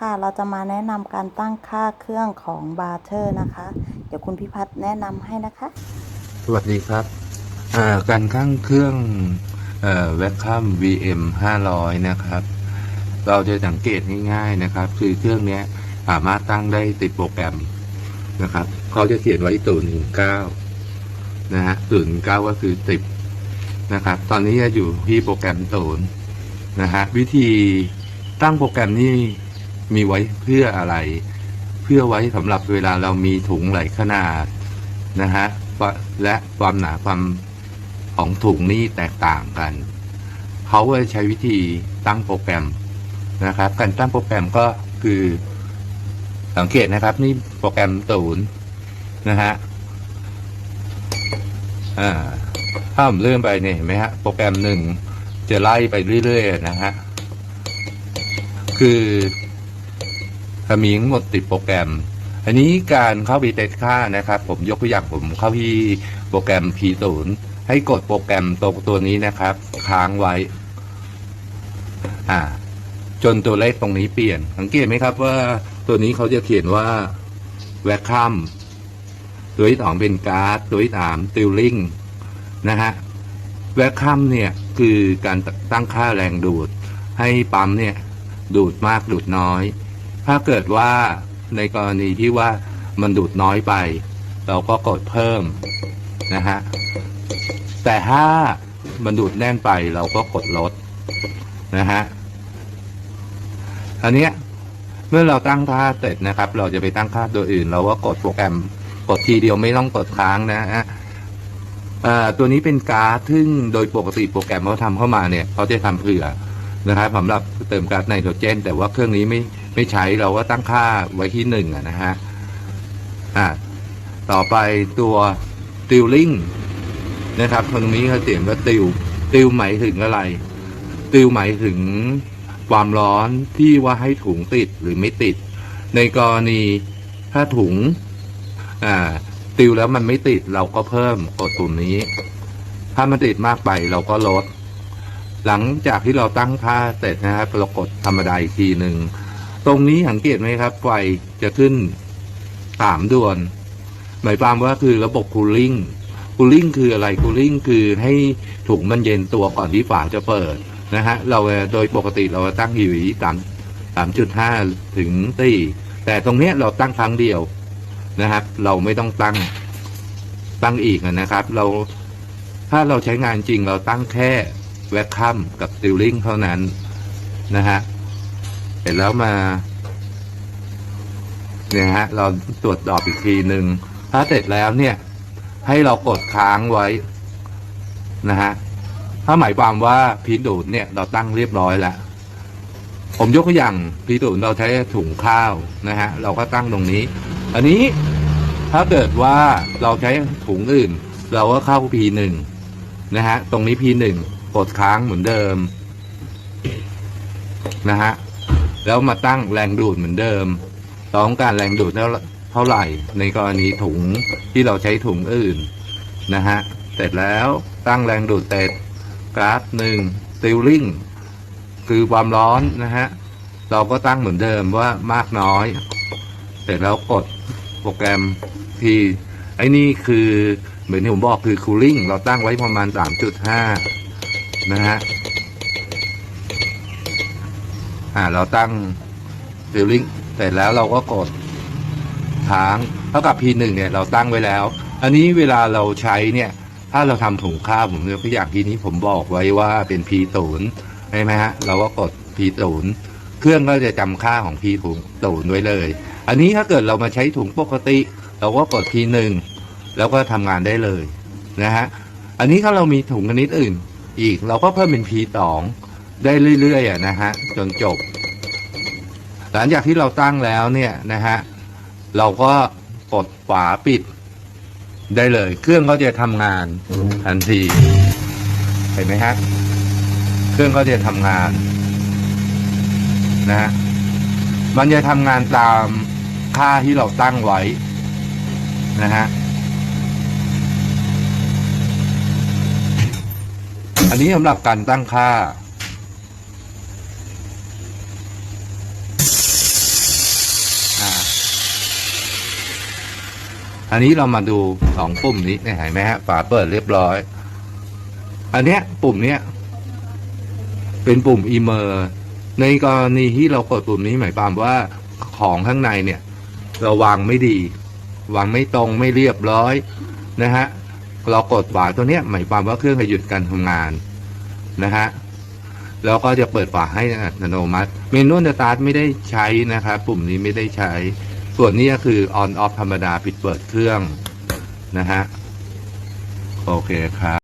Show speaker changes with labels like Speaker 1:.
Speaker 1: ค่ะเราจะมาแนะนำการตั้งค่าเครื่องของบาร์เทอร์นะคะ เดี๋ยวคุณพิพัฒน์แนะนำให้นะคะ
Speaker 2: สวัสดีครับการข้งเครื่องเอ่อแวคคัม VM 500 นะครับ เราจะสังเกตง่ายๆนะครับ คือเครื่องนี้สามารถตั้งได้ติดโปรแกรมนะครับเขาจะเขียนไว้ศูนย์หนึ่งเก้านะฮะศูนย์เก้าก็คือสิบนะครับ ตอนนี้จะอยู่ที่โปรแกรมศูนย์นะฮะวิธีตั้งโปรแกรมนี่ มีไว้เพื่ออะไร เพื่อไว้สำหรับเวลาเรามีถุงหลายขนาดนะฮะและความหนาความของถุงนี่แตกต่างกัน เขาจะใช้วิธีตั้งโปรแกรมนะครับ การตั้งโปรแกรมก็คือสังเกตนะครับ นี่โปรแกรมศูนย์นะฮะอ่าถ้าผมเลื่อนไปเนี่ยเห็นไหมฮะโปรแกรมหนึ่งจะไล่ไปเรื่อยๆนะฮะคือ ถ้ามีทั้งหมดติดโปรแกรม อันนี้การเข้าไปเตค่านะครับ ผมยกตัวอย่างผมเข้าที่โปรแกรม P0 ให้กดโปรแกรมตัวตัวนี้นะครับ ค้างไว้ อ่า จนตัวเลขตรงนี้เปลี่ยน สังเกตไหมครับว่าตัวนี้เขาจะเขียนว่าแวคคัมตัวที่สองเป็นการ์ดตัวที่สามติลลิงนะฮะแวคคัมเนี่ยคือการตั้งค่าแรงดูด ให้ปั๊มเนี่ย ดูดมากดูดน้อย ถ้าเกิดว่าในกรณีที่ว่ามันดูดน้อยไป เราก็กดเพิ่มนะฮะ แต่ถ้ามันดูดแน่นไปเราก็กดลดนะฮะอันนี้เมื่อเราตั้งค่าเสร็จนะครับ เราจะไปตั้งค่าตัวอื่น เราก็กดโปรแกรมกดทีเดียวไม่ต้องกดค้างนะฮะตัวนี้เป็นการ์ดซึ่งโดยปกติโปรแกรมเขาทำเข้ามาเนี่ยเขาจะทำเผื่อนะครับสำหรับเติมก๊าซไนโตรเจน แต่ว่าเครื่องนี้ไม่ ไม่ใช้เราก็ตั้งค่าไว้ที่หนึ่งนะฮะอ่าต่อไปตัวติลลิงนะครับตรงนี้เขาเสียงว่าติวติวหมายถึงอะไร ติวหมายถึงความร้อนที่ว่าให้ถุงติดหรือไม่ติด ในกรณีถ้าถุงอ่าติวแล้วมันไม่ติดเราก็เพิ่มกดปุ่มนี้ ถ้ามันติดมากไปเราก็ลด หลังจากที่เราตั้งค่าเสร็จนะครับเรากดธรรมดาอีกทีหนึ่ง ตรงนี้สังเกตไหมครับ ไฟจะขึ้นสามดวน หมายความว่าคือระบบคูลิ่งคูลิ่งคืออะไรคูลิ่งคือให้ถุงมันเย็นตัวก่อนที่ฝาจะเปิดนะฮะเราโดยปกติเราตั้งอยู่ที่สามสามจุดห้าถึงตีแต่ตรงนี้เราตั้งครั้งเดียวนะครับ เราไม่ต้องตั้งตั้งอีกนะครับ เราถ้าเราใช้งานจริงเราตั้งแค่แวคคัมกับติลลิงเท่านั้นนะฮะ เสร็จแล้วมา เนี่ยฮะ เราตรวจสอบอีกทีหนึ่งถ้าเสร็จแล้วเนี่ย ให้เรากดค้างไว้นะฮะถ้าหมายความว่าพีดูดเนี่ย เราตั้งเรียบร้อยแล้วผมยกตัวอย่างพีดูดเราใช้ถุงข้าวนะฮะ เราก็ตั้งตรงนี้ อันนี้ถ้าเกิดว่าเราใช้ถุงอื่น เราก็เข้าพีหนึ่งนะฮะ ตรงนี้พีหนึ่งกดค้างเหมือนเดิมนะฮะ แล้วมาตั้งแรงดูดเหมือนเดิมต้องการแรงดูดเท่าเท่าไหร่ ในกรณีถุงที่เราใช้ถุงอื่นนะฮะ เสร็จแล้วตั้งแรงดูดเสร็จกราฟหนึ่งซิลลิงคือความร้อนนะฮะ เราก็ตั้งเหมือนเดิมว่ามากน้อย เสร็จแล้วกดโปรแกรมที่ไอ้นี่คือเหมือนที่ผมบอกคือ cooling เราตั้งไว้ประมาณ 3.5 นะฮะ อ่าเราตั้งฟิลลิ่งเสร็จแล้วเราก็กดค้างเท่ากับ P1 เนี่ยเราตั้งไว้แล้ว อันนี้เวลาเราใช้เนี่ย ถ้าเราทำถุงข้าวผมยกตัวอย่างทีนี้ผมบอกไว้ว่าเป็น P0 ใช่ไหมฮะ เราก็กด P0 เครื่องก็จะจำค่าของ P0 ไว้เลย อันนี้ถ้าเกิดเรามาใช้ถุงปกติ เราก็กด P1 แล้วก็ทำงานได้เลยนะฮะ อันนี้ถ้าเรามีถุงชนิดอื่น อีกเราก็เพิ่มเป็น P2 ได้เรื่อยๆนะฮะจนจบ หลังจากที่เราตั้งแล้วเนี่ยนะฮะเราก็กดฝาปิดได้เลย เครื่องก็จะทำงานทันทีเห็นไหมฮะเครื่องก็จะทำงานนะฮะมันจะทำงานตามค่าที่เราตั้งไว้นะฮะอันนี้สำหรับการตั้งค่า อันนี้เรามาดูสองปุ่มนี้เนี่ยเห็นไหมฮะฝาเปิดเรียบร้อย อันเนี้ย ปุ่มเนี้ยเป็นปุ่มอีเมอร์ในกรณีที่เรากดปุ่มนี้หมายความว่าของข้างในเนี่ย เราวางไม่ดี วางไม่ตรงไม่เรียบร้อยนะฮะเรากดฝาตัวเนี้ยหมายความว่าเครื่องจะหยุดการทำงานนะฮะแล้วก็จะเปิดฝาให้อัตโนมัติ เมนูสตาร์ทไม่ได้ใช้นะครับปุ่มนี้ไม่ได้ใช้ ส่วนนี้ก็คือ on off ธรรมดาปิดเปิดเครื่องนะฮะ โอเคครับ